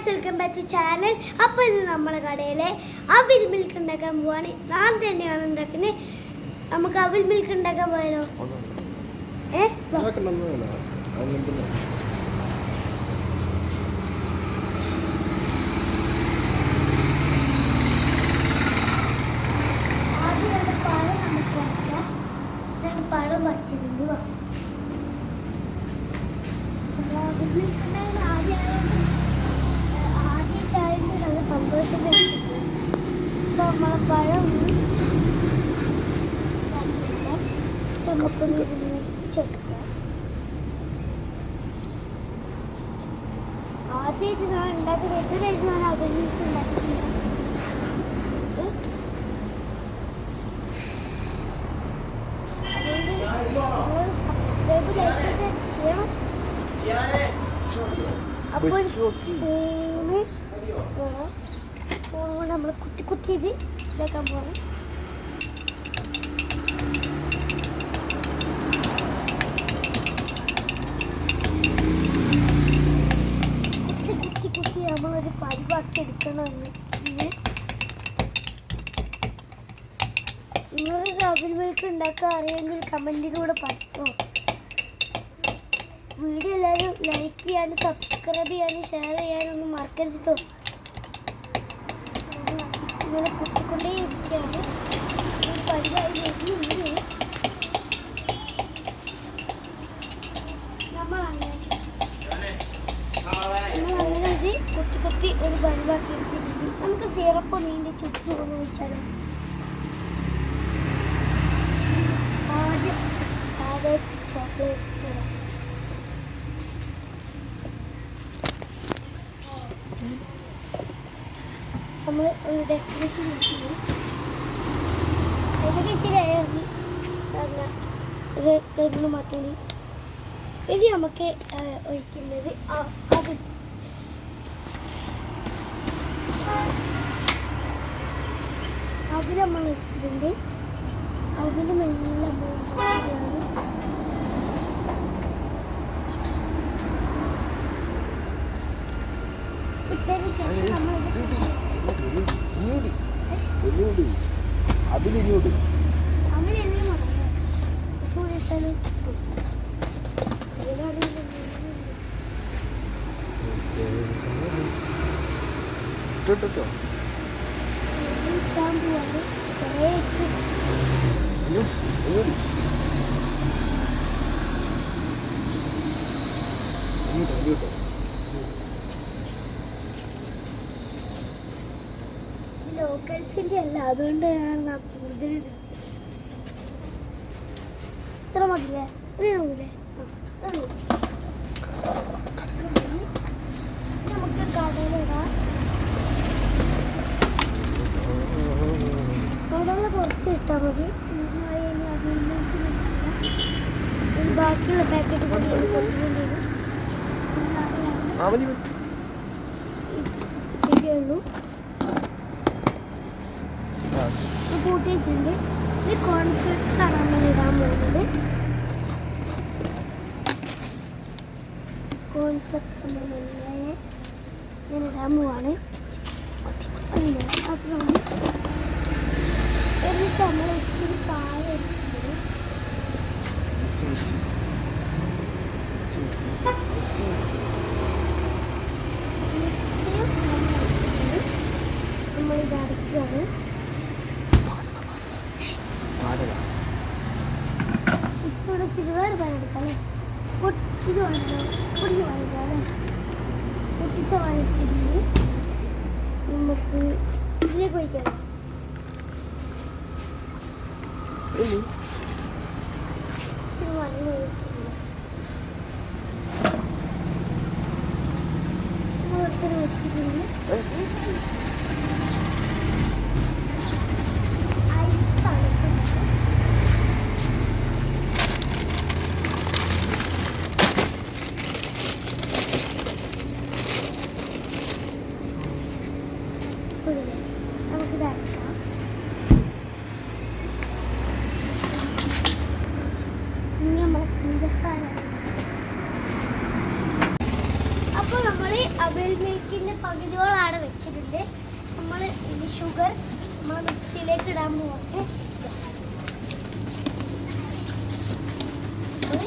Guys welcome back to channel. അപ്പോൾ ഇന്ന് നമ്മളെ കടയിലെ അവിൽ മിൽക്ക് ഉണ്ടാക്കാൻ പോവാണ്. ഞാൻ തന്നെയാണ് ഉണ്ടാക്കുന്നത്. നമുക്ക് അവിൽ മിൽക്ക് ഉണ്ടാക്കാൻ പോയാലോ? ഏ? വാ. ആദ്യം രണ്ട് പഴം നമുക്ക് വയ്ക്കാം രണ്ട് പഴം വച്ചിട്ടുണ്ട് വാ. അപ്പോൾ അവിൽ മിൽക്ക് ഉണ്ടാക്കാൻ ആദ്യമായതുകൊണ്ട് ആദ്യമായിട്ട് നമ്മളെ പഴം ഇതിന് വെച്ചെടുക്കാം ആദ്യമായിട്ട് ഞാൻ ഉണ്ടാക്കുന്നത് ഇതുവരെ ഞാൻ ഉണ്ടാക്കിയിട്ടില്ല സബ്സ്ക്രൈബ് ലൈക്ക് ചെയ്യണം അപ്പോൾ സ്പൂണ് വേണം സ്പൂൺ കൊണ്ട് നമ്മൾ കുത്തി കുത്തി ഇത് ഇതാക്കാൻ പോകണം കുത്തി കുത്തി കുത്തി നമ്മളൊരു പരിവാക്കി എടുക്കണമെന്ന് നിങ്ങൾക്ക് അവിൽ മിൽക്ക് ഉണ്ടാക്കാൻ അറിയാമെങ്കിൽ കമന്റിലൂടെ പറ്റുമോ വീഡിയോ എല്ലാവരും ലൈക്ക് ചെയ്യാനും സബ്സ്ക്രൈബ് ചെയ്യാനും ഷെയർ ചെയ്യാനും ഒന്നും മറക്കരുത് ഇങ്ങനെ കുത്തിക്കൊണ്ടേ ഇരിക്കുകയാണ് ഈ പരിപാടി വരുന്നുണ്ട് നമ്മളങ്ങനെ നമ്മളങ്ങനെ ഇത് കുത്തി കുത്തി ഒരു പരിപാടി എടുത്തിട്ടുണ്ട് നമുക്ക് സിറപ്പ് നീണ്ടി ചുറ്റും ഒന്ന് വെച്ചാലോ? ആദ്യം ആദ്യം ചോക്ലേറ്റ് സിറപ്പ് നമ്മൾ ഒരു ഡെക്കറേഷൻ ചെയ്യും ഇതൊക്കെ ശരിയായി ഇത് കരിഞ്ഞു മാറ്റി ഇനി നമുക്ക് ആ, ഒഴിക്കുന്നത് ആ, അത് അതിൽ നമ്മൾ എടുത്തിട്ടുണ്ട് അതിലിങ്ങോട്ട് എല്ലാം മറന്നു സൂര്യ ഇട്ടാലും ഇട്ടോ ഇട്ടാൻ പോവാണ് കുറേ ഇട്ട് ഇങ്ങോട്ട് ഇങ്ങോട്ട് ഇങ്ങോട്ടോ ലോക്കൽസിന്റെ അല്ല അതുകൊണ്ടാണ് ഞാൻ കൂടുതൽ. ഇത്ര മതില്ലേ ഇത് നോക്കില്ലേ നമുക്ക് കടയിലിടാം കടയിൽ കുറച്ച് ഇട്ടാൽ മതി. ബാക്കിയുള്ള പാക്കറ്റ് കൂടി ഇത്രയേ ഉള്ളൂ. കൂട്ടി വെച്ചിട്ടുണ്ട് ഇത് ആണ് നമ്മൾ ഇടാൻ പോകുന്നത് കോൺഫ്ലെക്സ് ഞാൻ ഇടാൻ പോവാണ്. നമ്മൾ എന്നിട്ട് നമ്മൾ ഇച്ചിരി പായ നമ്മൾ ഇത് അടയ്ക്കുകയാണ്. ഇവിടെ വേറെ പാൻ എടുക്കാം അല്ലേ പൊട്ടി- ഇത് പൊടിച്ച് വാങ്ങിക്കാം അല്ലേ പൊട്ടിച്ച എടുത്തിട്ട് നമുക്ക് ഇതിലേക്ക് ഒഴിക്കാം നമ്മളൊരുത്തർ വെച്ചിട്ടുണ്ട് കുടില്ലേ നമുക്കിത് അരക്കാം ഇനി നമ്മൾ പഞ്ചസാര അപ്പോൾ നമ്മൾ ഡബിൾ മിൽക്കിന്റെ പകുതിയോളാണ് വെച്ചിട്ടുണ്ട്. നമ്മൾ ഇനി ഷുഗർ നമ്മൾ മിക്സിയിലേക്ക് ഇടാൻ പോവാണ് ഒരു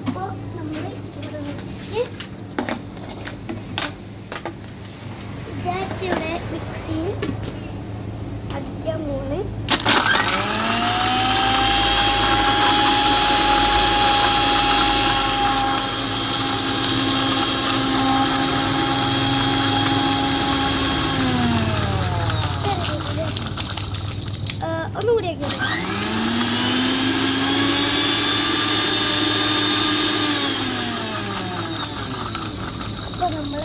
അപ്പോൾ നമ്മൾ ഇവിടെ വെച്ചിട്ട് ജാറ്റിയുടെ മിക്സിയിൽ അടിക്കാൻ പോണ് ഒന്നുകൂടി ആക്കിയത് അപ്പോൾ നമ്മൾ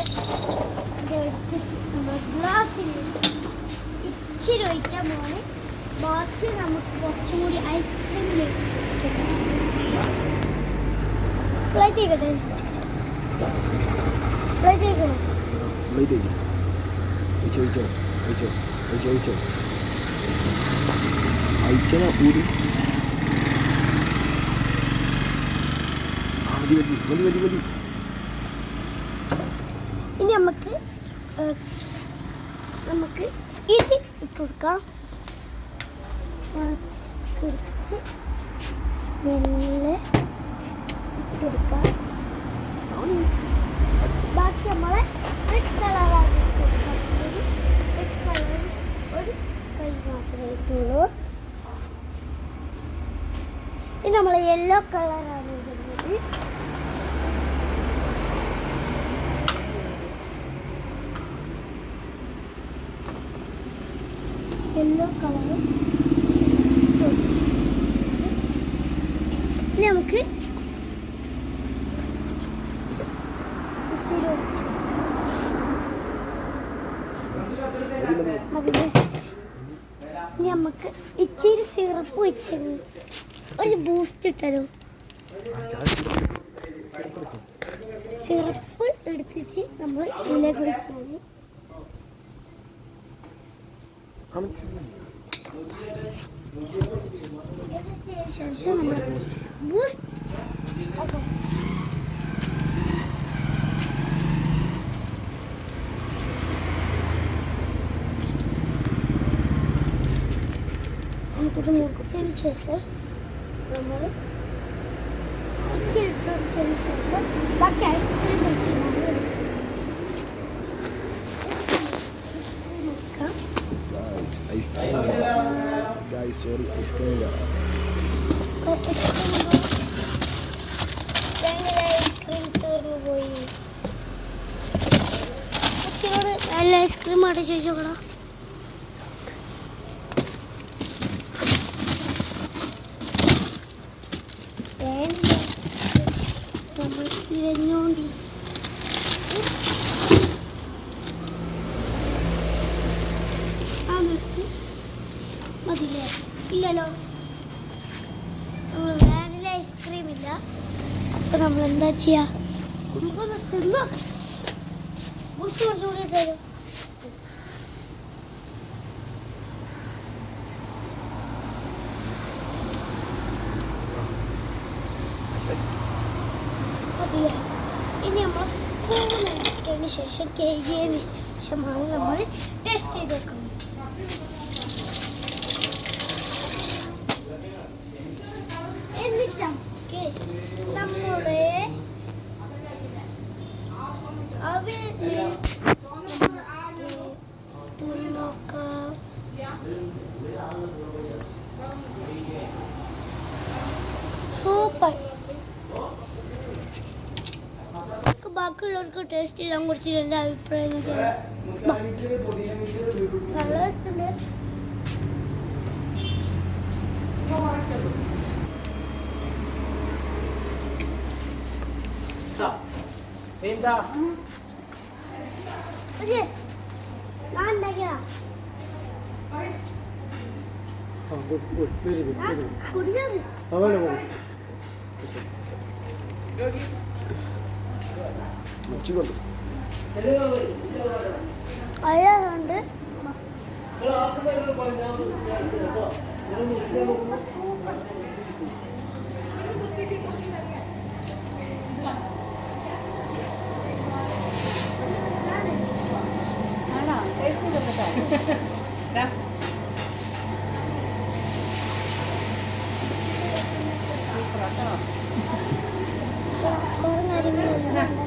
ഇതെടുത്ത് നമ്മൾ ഗ്ലാസ്സിൽ ഇച്ചിരി ഒഴിക്കാൻ പോവാണ് ബാക്കി നമുക്ക് കുറച്ചും കൂടി ഐസ്ക്രീമിലേക്ക് പ്ലേറ്റ് ചെയ്യട്ടെ പ്ലേറ്റ് ചെയ്യണം ലൈറ്റ് ആയി ഒഴിച്ചോ ഒഴിച്ചോ ഒഴിച്ചോ ഒഴിച്ചോ ഒഴിച്ചോ അയച്ചന ഊരി ആ മതി മതി മതി മതി മതി ഇനി നമുക്ക് ഏഹ്, നമുക്ക് ഇത് ഇട്ട് കൊടുക്കാം ഇട്ട് കൊടുക്കാം ബാക്കി നമ്മളെ റെഡ് കളറാണ് റെഡ് കളർ ഒരു കൈ മാത്രമേ ഇട്ടുള്ളൂ. ഇത് നമ്മൾ യെല്ലോ കളറാണ് ഇടുന്നത്. യെല്ലോ കളറും നമുക്ക് നമുക്ക് ഇച്ചിരി സിറപ്പ് വെച്ചത് ഒരു ബൂസ്റ്റ് ഇട്ടല്ലോ സിറപ്പ് എടുത്തിട്ട് നമ്മൾ ഇല കുടിക്കാൻ ആ മതി ശേഷം നമ്മൾ ബൂസ്റ്റ് നമുക്കിത് മുറിച്ചതിന് ശേഷം നമ്മൾ ഇച്ചിരി ഇട്ട് ഐസ്ക്രീം ഗായ് സോറി ഐസ്ക്രീം നല്ല ഐസ്ക്രീം ആയിട്ട് ചോദിച്ചോക്കടാ തിരഞ്ഞോണ്ടി ഇല്ലല്ലോ. നമ്മൾ വാനില ഐസ്ക്രീം ഇല്ല. അപ്പൊ നമ്മൾ എന്താ ചെയ്യാ? നമുക്കൊന്ന് തിന്നോ. ബുക്ക് കുറച്ചുകൂടി തരും. മതിയോ? ഇനി നമ്മൾ സ്പൂൺ എടുത്തതിന് ശേഷം കഴുകിയതിന് ശേഷമാണ് നമ്മൾ ടെസ്റ്റ് ചെയ്ത് വെക്കുന്നത് ബാക്കിയുള്ളവർക്ക് ടേസ്റ്റ് ചെയ്യാൻ കുറിച്ച് എന്റെ അഭിപ്രായം ചെയ്യാം നല്ല രസമുണ്ട് പക്ഷേ ഞാൻ ഉണ്ടാക്കിയതാ ഞാൻ കുടിച്ചത് ആ വേണ്ട വേണ്ട വെച്ചുകൊണ്ട് അയാളുണ്ട് കുറെ കാര്യങ്ങളുണ്ട് എന്തിനാ വമ്പത്തിയത് എന്തിനാ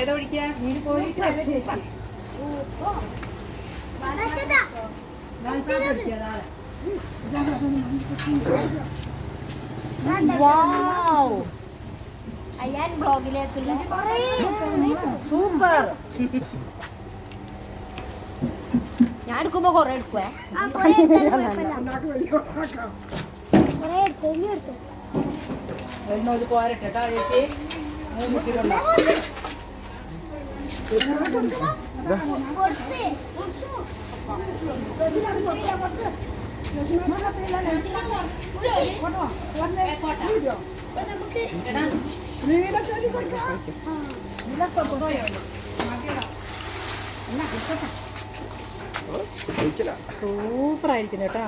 ഏതാ ഒഴിക്കാ നീര് പോയി മറ്റേതാ. അയ്യാൻ ബ്ലോഗിലേക്കുള്ള. സൂപ്പർ. ഞാൻ എടുക്കുമ്പോ കൊറേ എടുക്കുവേ. കൊറേ എടുത്തു? ഇനി എടുത്തു? പോരട്ടെ ചേച്ചി കുട്ടികളുണ്ടോ. കഴിക്കല സൂപ്പർ ആയിരിക്കും കേട്ടോ.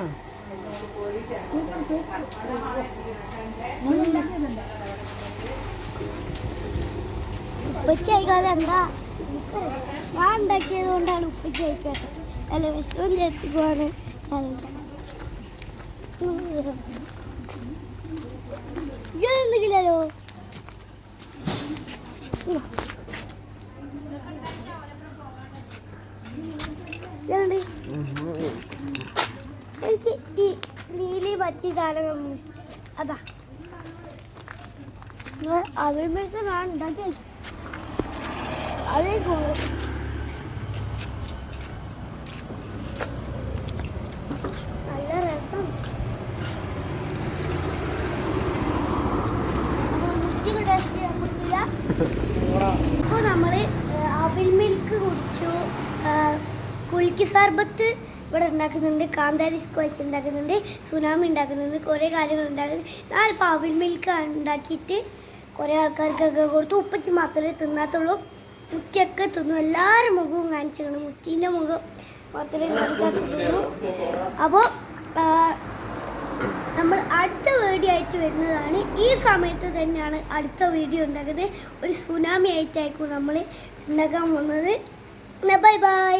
Super, super. മോനുണ്ടാക്കിയതല്ലേ? ഉപ്പച്ചി കഴിക്കാതെ എന്താ ഞാൻ ഉണ്ടാക്കിയത് കൊണ്ടാണ് ഉപ്പച്ചി അല്ല വിഷമം ചേർത്തിക്കുവാണ് എന്തെങ്കിലോ എനിക്ക് ഈ നീലി പച്ചി സാധനം ഇഷ്ടം അതാ. അവിടെ ഉണ്ടാക്കി അതേ കൂടും ഉണ്ടാക്കുന്നുണ്ട് കാന്താരി സ്ക്വാച്ച് ഉണ്ടാക്കുന്നുണ്ട് സുനാമി ഉണ്ടാക്കുന്നുണ്ട് കുറേ കാര്യങ്ങൾ ഉണ്ടാക്കുന്നുണ്ട്. നാല് പാവിൽ മിൽക്ക് ഉണ്ടാക്കിയിട്ട് കുറേ ആൾക്കാർക്കൊക്കെ കൊടുത്തു. ഉപ്പച്ചി മാത്രമേ തിന്നാത്തുള്ളൂ. മുറ്റിയൊക്കെ തിന്നു. എല്ലാവരും മുഖവും കാണിച്ചിരുന്നു മുറ്റീന്റെ മുഖം മാത്രമേ കാണിക്കാത്തുള്ളൂ അപ്പോൾ നമ്മൾ അടുത്ത വീഡിയോ ആയിട്ട് വരുന്നതാണ്. ഈ സമയത്ത് തന്നെയാണ് അടുത്ത വീഡിയോ ഉണ്ടാക്കുന്നത്. ഒരു സുനാമി ആയിട്ടായിരിക്കും നമ്മൾ ഉണ്ടാക്കാൻ പോകുന്നത്. Bye bye